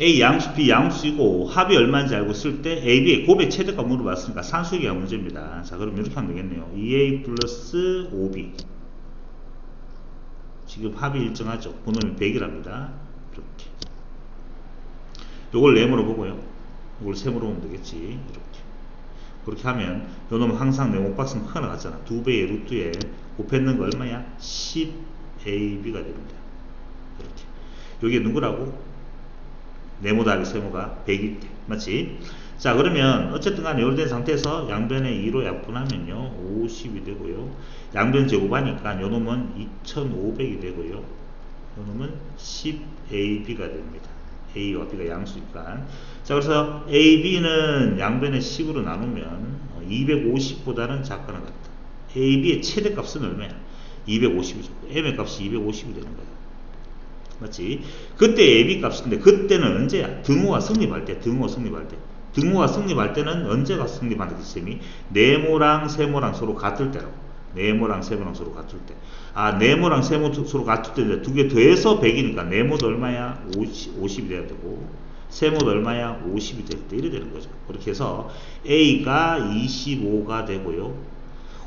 A 양수, B 양수이고 합이 얼마인지 알고 쓸 때 AB의 곱의 최대값 물어봤으니까 산수기가 문제입니다. 자, 그럼 이렇게 하면 되겠네요. 2A 플러스 5B. 지금 합이 일정하죠. 분음이 100이랍니다. 이렇게. 요걸 네모로 보고요. 요걸 세모로 보면 되겠지. 이렇게. 그렇게 하면 요 놈은 항상 네모 박스는 크게 나갔잖아. 두 배의 루트에 곱했는 거 얼마야? 10AB가 됩니다. 이렇게. 요게 누구라고? 네모 답이 세모가 100일 때. 맞지? 자, 그러면 어쨌든 간에 이렇게 된 상태에서 양변에 2로 약분하면요. 50이 되고요. 양변 제곱하니까 요 놈은 2500이 되고요. 요 놈은 10AB가 됩니다. A와 B가 양수니까. 자, 그래서 AB는 양변에 10으로 나누면 250보다는 작거나 같다. AB의 최대값은 얼마야? 250이죠. M의 값이 250이 되는 거야. 맞지? 그때 AB 값인데 그때는 언제야? 등호가 성립할 때, 등호가 성립할 때. 등호가 성립할 때는 언제가 성립하는 시스템이 네모랑 세모랑 서로 같을 때라고. 네모랑 세모랑 서로 같을 때. 아, 네모랑 세모 서로 같을 때두개 더해서 100이니까 네모도 얼마야? 50, 50이 돼야 되고 세모도 얼마야? 50이 될 때 이래 되는 거죠. 그렇게 해서 A가 25가 되고요.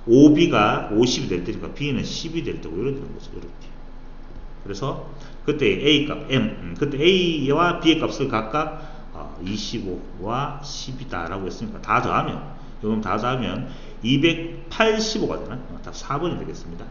OB가 50이 될 때니까 B는 10이 될 때고 이래 되는 거죠. 이렇게. 그래서 그때 A 값 M, 음, 그때 A와 B의 값을 각각 25와 10이다 라고 했으니까 다 더하면 이건 다 더하면 285가 되나? 어, 답 4번이 되겠습니다.